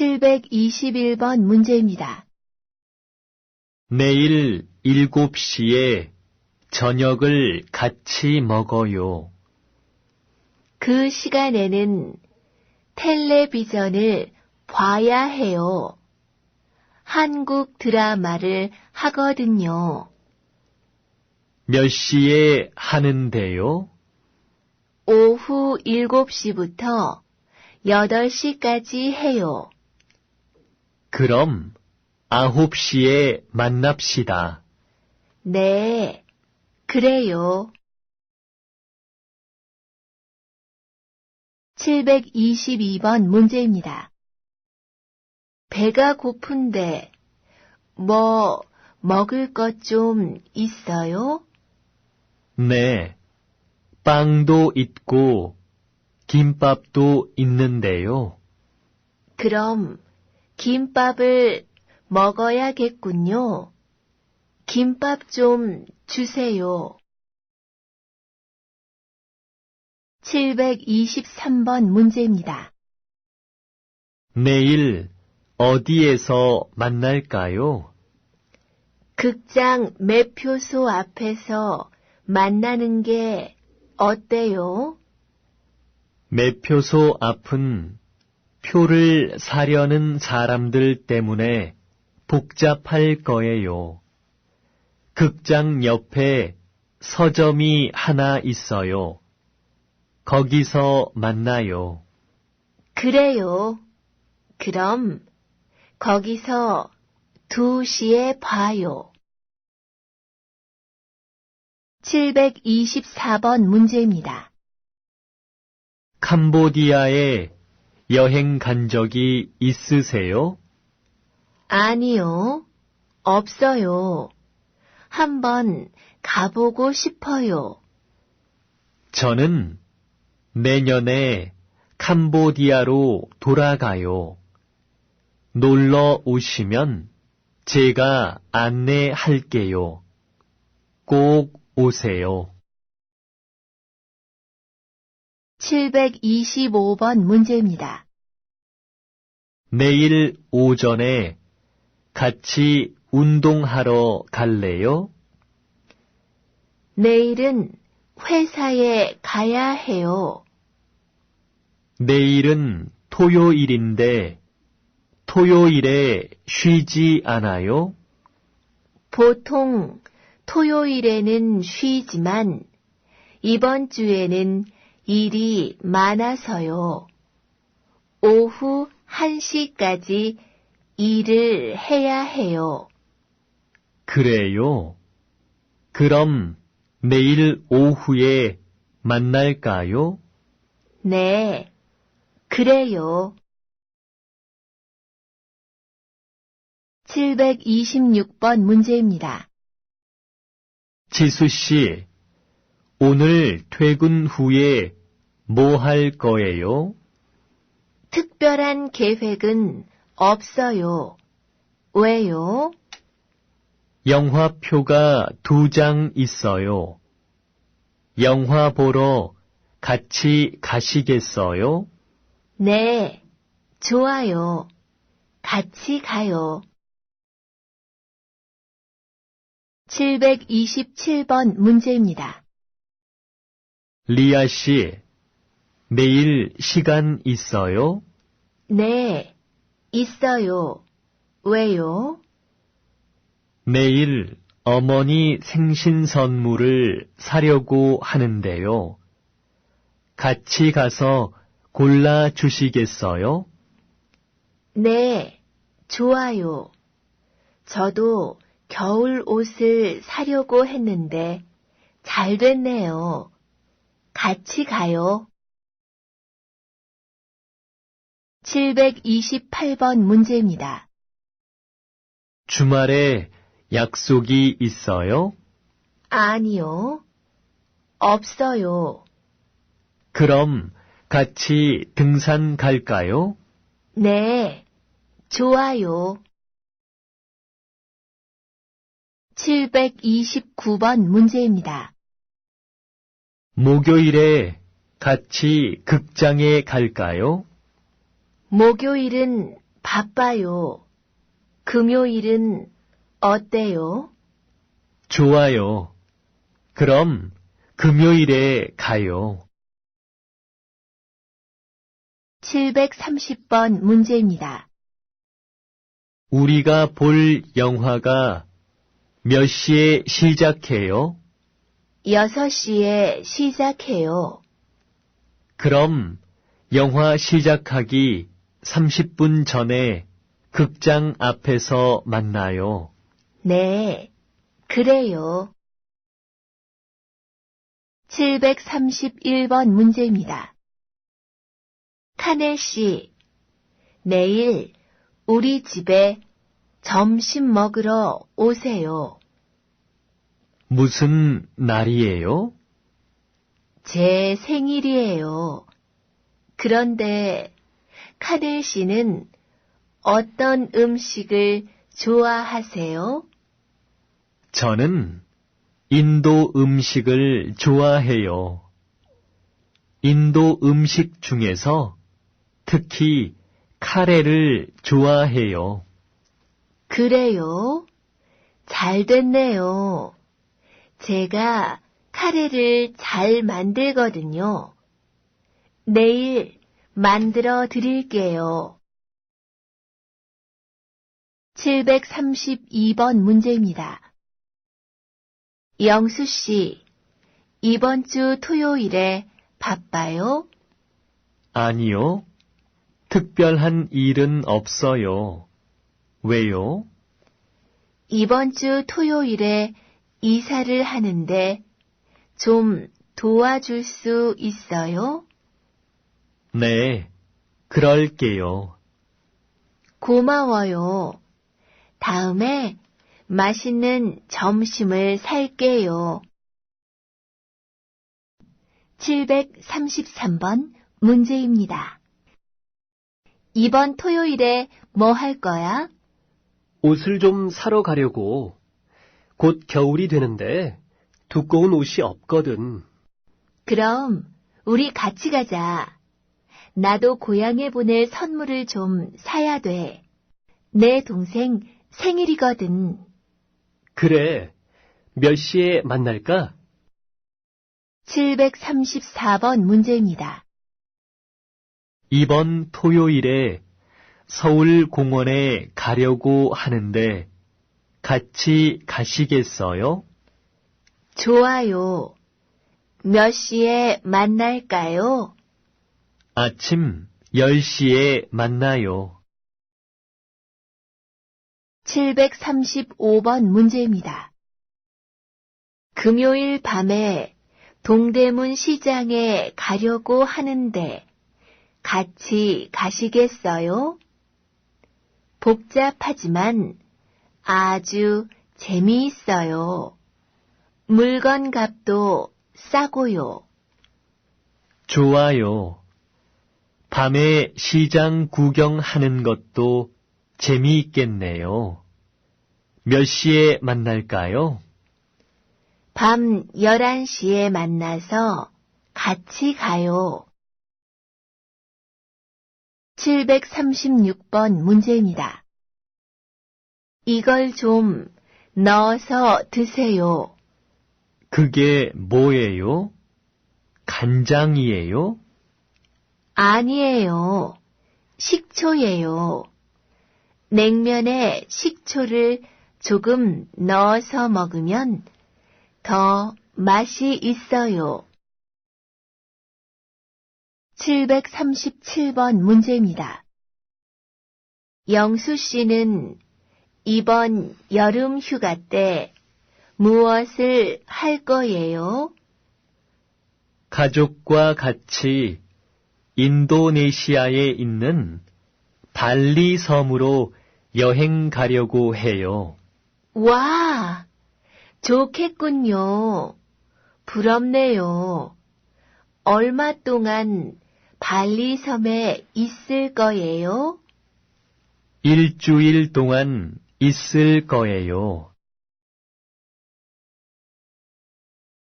721번 문제입니다. 내일 7시에 저녁을 같이 먹어요. 그 시간에는 텔레비전을 봐야 해요. 한국 드라마를 하거든요. 몇 시에 하는데요? 오후 7시부터 8시까지 해요. 그럼 9시에 만납시다. 네, 그래요. 722번 문제입니다. 배가 고픈데, 뭐, 먹을 것 좀 있어요? 네. 빵도 있고 김밥도 있는데요. 그럼, 김밥을 먹어야겠군요. 김밥 좀 주세요. 723번 문제입니다. 내일 어디에서 만날까요? 극장 매표소 앞에서 만나는 게 어때요? 매표소 앞은 표를 사려는 사람들 때문에 복잡할 거예요. 극장 옆에 서점이 하나 있어요. 거기서 만나요. 그래요. 그럼 거기서 2시에 봐요. 724번 문제입니다. 캄보디아에 여행 간 적이 있으세요? 아니요. 없어요. 한번 가보고 싶어요. 저는 내년에 캄보디아로 돌아가요. 놀러 오시면 제가 안내할게요. 꼭 오세요. 725번 문제입니다. 내일 오전에 같이 운동하러 갈래요? 내일은 회사에 가야 해요. 내일은 토요일인데 토요일에 쉬지 않아요? 보통 토요일에는 쉬지만 이번 주에는 일이 많아서요. 오후 1시까지 일을 해야 해요. 그래요. 그럼 내일 오후에 만날까요? 네, 그래요. 726번 문제입니다. 지수 씨, 오늘 퇴근 후에 뭐 할 거예요? 특별한 계획은 없어요. 왜요? 영화표가 두 장 있어요. 영화 보러 같이 가시겠어요? 네, 좋아요. 같이 가요. 727번 문제입니다. 리아 씨, 내일 시간 있어요? 네, 있어요. 왜요? 내일 어머니 생신 선물을 사려고 하는데요. 같이 가서 골라 주시겠어요? 네, 좋아요. 저도 겨울 옷을 사려고 했는데 잘 됐네요. 같이 가요. 728번 문제입니다. 주말에 약속이 있어요? 아니요. 없어요. 그럼 같이 등산 갈까요? 네, 좋아요. 729번 문제입니다. 목요일에 같이 극장에 갈까요? 목요일은 바빠요. 금요일은 어때요? 좋아요. 그럼 금요일에 가요. 730번 문제입니다. 우리가 볼 영화가 몇 시에 시작해요? 6시에 시작해요. 그럼 영화 시작하기 30분 전에 극장 앞에서 만나요. 네, 그래요. 731번 문제입니다. 카넬 씨, 내일 우리 집에 점심 먹으러 오세요. 무슨 날이에요? 제 생일이에요. 그런데 카넬 씨는 어떤 음식을 좋아하세요? 저는 인도 음식을 좋아해요. 인도 음식 중에서 특히 카레를 좋아해요. 그래요? 잘 됐네요. 제가 카레를 잘 만들거든요. 내일 만들어 드릴게요. 732번 문제입니다. 영수 씨, 이번 주 토요일에 바빠요? 아니요. 특별한 일은 없어요. 왜요? 이번 주 토요일에 이사를 하는데 좀 도와줄 수 있어요? 네, 그럴게요. 고마워요. 다음에 맛있는 점심을 살게요. 733번 문제입니다. 이번 토요일에 뭐 할 거야? 옷을 좀 사러 가려고. 곧 겨울이 되는데 두꺼운 옷이 없거든. 그럼 우리 같이 가자. 나도 고향에 보낼 선물을 좀 사야 돼. 내 동생 생일이거든. 그래. 몇 시에 만날까? 734번 문제입니다. 이번 토요일에 서울 공원에 가려고 하는데 같이 가시겠어요? 좋아요. 몇 시에 만날까요? 아침 10시에 만나요. 735번 문제입니다. 금요일 밤에 동대문 시장에 가려고 하는데 같이 가시겠어요? 복잡하지만 아주 재미있어요. 물건 값도 싸고요. 좋아요. 밤에 시장 구경하는 것도 재미있겠네요. 몇 시에 만날까요? 밤 11시에 만나서 같이 가요. 736번 문제입니다. 이걸 좀 넣어서 드세요. 그게 뭐예요? 간장이에요? 아니에요. 식초예요. 냉면에 식초를 조금 넣어서 먹으면 더 맛이 있어요. 737번 문제입니다. 영수 씨는 이번 여름 휴가 때 무엇을 할 거예요? 가족과 같이 인도네시아에 있는 발리 섬으로 여행 가려고 해요. 와, 좋겠군요. 부럽네요. 얼마 동안 발리 섬에 있을 거예요? 일주일 동안 있을 거예요.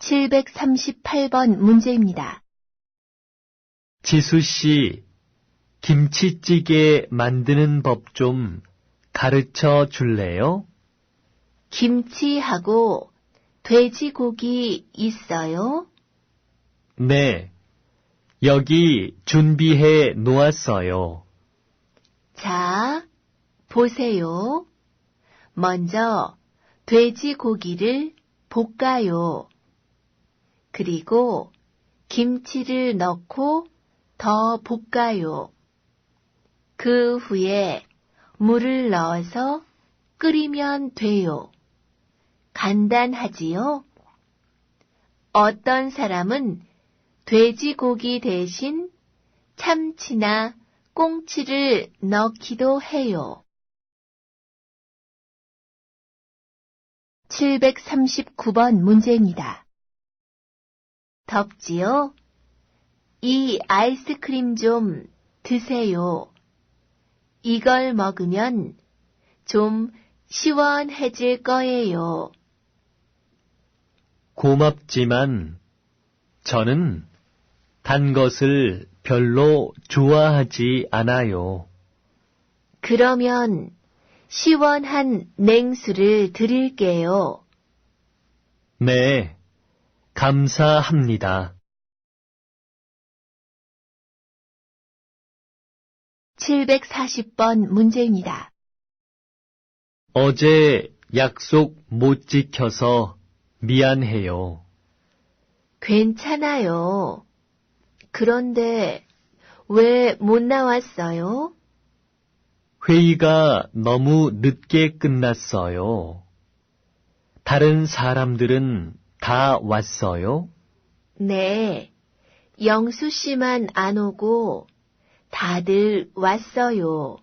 738번 문제입니다. 지수 씨, 김치찌개 만드는 법 좀 가르쳐 줄래요? 김치하고 돼지고기 있어요? 네. 여기 준비해 놓았어요. 자, 보세요. 먼저 돼지고기를 볶아요. 그리고 김치를 넣고 더 볶아요. 그 후에 물을 넣어서 끓이면 돼요. 간단하지요? 어떤 사람은 돼지고기 대신 참치나 꽁치를 넣기도 해요. 739번 문제입니다. 덥지요? 이 아이스크림 좀 드세요. 이걸 먹으면 좀 시원해질 거예요. 고맙지만 저는 단 것을 별로 좋아하지 않아요. 그러면 시원한 냉수를 드릴게요. 네, 감사합니다. 740번 문제입니다. 어제 약속 못 지켜서 미안해요. 괜찮아요. 그런데 왜 못 나왔어요? 회의가 너무 늦게 끝났어요. 다른 사람들은 다 왔어요? 네. 영수 씨만 안 오고 다들 왔어요.